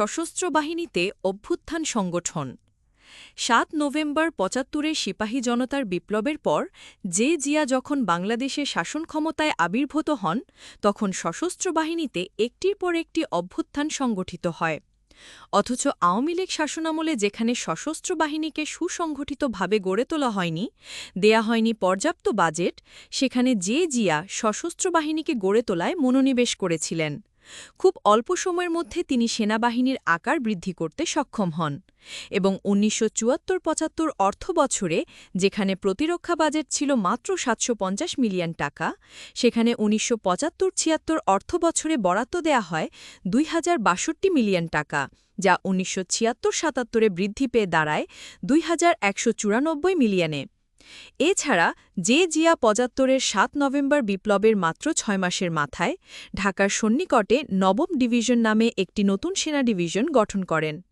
সশস্ত্র বাহিনীতে অভ্যুত্থান সংগঠন। সাত নভেম্বর পঁচাত্তরের সিপাহী জনতার বিপ্লবের পর যে জিয়া যখন বাংলাদেশে শাসন ক্ষমতায় আবির্ভূত হন, তখন সশস্ত্র বাহিনীতে একটির পর একটি অভ্যুত্থান সংগঠিত হয়। অথচ আওয়ামী লীগ শাসনামলে যেখানে সশস্ত্র বাহিনীকে সুসংগঠিতভাবে গড়ে তোলা হয়নি, দেয়া হয়নি পর্যাপ্ত বাজেট, সেখানে যে জিয়া সশস্ত্র বাহিনীকে গড়ে তোলায় মনোনিবেশ করেছিলেন। খুব অল্প সময়ের মধ্যে তিনি সেনাবাহিনীর আকার বৃদ্ধি করতে সক্ষম হন এবং উনিশশো চুয়াত্তর পঁচাত্তর অর্থ বছরে, যেখানে প্রতিরক্ষা বাজেট ছিল মাত্র সাতশো পঞ্চাশ মিলিয়ন টাকা, সেখানে উনিশশো পঁচাত্তর ছিয়াত্তর অর্থ বছরে বরাদ্দ দেয়া হয় দুই হাজার বাষট্টি মিলিয়ন টাকা, যা উনিশশো ছিয়াত্তর সাতাত্তরে বৃদ্ধি পেয়ে দাঁড়ায় দুই হাজার একশো চুরানব্বই মিলিয়নে। এছাড়া যে জিয়া পঁচাত্তরের সাত নভেম্বর বিপ্লবের মাত্র ছয় মাসের মাথায় ঢাকার সন্নিকটে নবম ডিভিশন নামে একটি নতুন সেনা ডিভিশন গঠন করেন।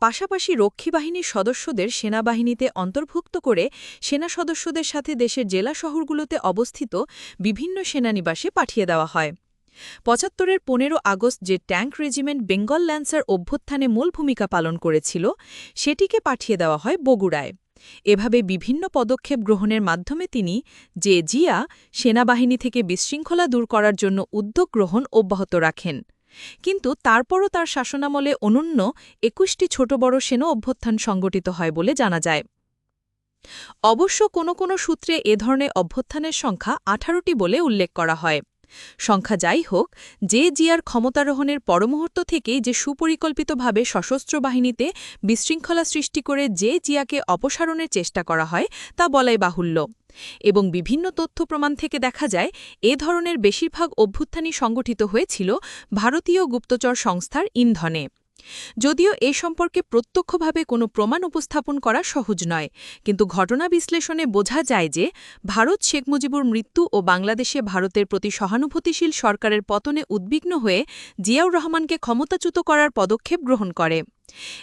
পাশাপাশি রক্ষী বাহিনীর সদস্যদের সেনাবাহিনীতে অন্তর্ভুক্ত করে সেনা সদস্যদের সাথে দেশের জেলা শহরগুলোতে অবস্থিত বিভিন্ন সেনানিবাসে পাঠিয়ে দেওয়া হয়। পঁচাত্তরের পনেরো আগস্ট যে ট্যাঙ্ক রেজিমেন্ট বেঙ্গল ল্যান্সার অভ্যুত্থানে মূল ভূমিকা পালন করেছিল, সেটিকে পাঠিয়ে দেওয়া হয় বগুড়ায়। এভাবে বিভিন্ন পদক্ষেপ গ্রহণের মাধ্যমে তিনি যে জিয়া সেনাবাহিনী থেকে বিশৃঙ্খলা দূর করার জন্য উদ্যোগ গ্রহণ অব্যাহত রাখেন। কিন্তু তারপরও তার শাসনামলে অনন্য একুশটি ছোট বড় সেনা অভ্যুত্থান সংগঠিত হয় বলে জানা যায়। অবশ্য কোনো কোনো সূত্রে এ ধরনের অভ্যুত্থানের সংখ্যা আঠারোটি বলে উল্লেখ করা হয়। সংখ্যা যাই হোক, যে জিয়ার ক্ষমতারোহণের পরমুহূর্ত থেকেই যে সুপরিকল্পিতভাবে সশস্ত্র বাহিনীতে বিশৃঙ্খলা সৃষ্টি করে যে জিয়াকে অপসারণের চেষ্টা করা হয়, তা বলাই বাহুল্য। এবং বিভিন্ন তথ্য প্রমাণ থেকে দেখা যায়, এ ধরনের বেশিরভাগ অভ্যুত্থানই সংগঠিত হয়েছিল ভারতীয় গুপ্তচর সংস্থার ইন্ধনে। যদিও এ সম্পর্কে প্রত্যক্ষভাবে কোনো প্রমাণ উপস্থাপন করা সহজ নয়, কিন্তু ঘটনা বিশ্লেষণে বোঝা যায় যে ভারত শেখ মুজিবুর মৃত্যু ও বাংলাদেশে ভারতের প্রতি সহানুভূতিশীল সরকারের পতনে উদ্বিগ্ন হয়ে জিয়াউর রহমানকে ক্ষমতাচ্যুত করার পদক্ষেপ গ্রহণ করে।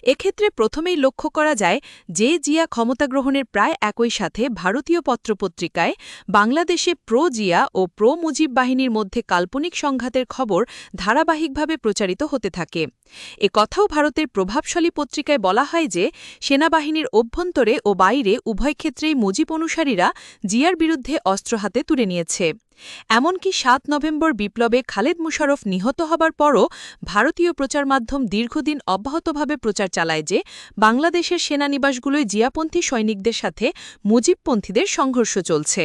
এক্ষেত্রে প্রথমেই লক্ষ্য করা যায় যে জিয়া ক্ষমতা গ্রহণের প্রায় একই সাথে ভারতীয় পত্রপত্রিকায় বাংলাদেশে প্রো জিয়া ও প্রো মুজিব বাহিনীর মধ্যে কাল্পনিক সংঘাতের খবর ধারাবাহিকভাবে প্রচারিত হতে থাকে। এ কথাও ভারতের প্রভাবশালী পত্রিকায় বলা হয় যে, সেনাবাহিনীর অভ্যন্তরে ও বাইরে উভয় ক্ষেত্রেই মুজিব অনুসারীরা জিয়ার বিরুদ্ধে অস্ত্র হাতে তুলে নিয়েছে। এমনকি সাত নভেম্বর বিপ্লবে খালেদ মুশারফ নিহত হবার পরও ভারতীয় প্রচার মাধ্যম দীর্ঘদিন অব্যাহতভাবে প্রচার চালায় যে বাংলাদেশের সেনানিবাসগুলোয় জিয়াপন্থী সৈনিকদের সাথে মুজিবপন্থীদের সংঘর্ষ চলছে।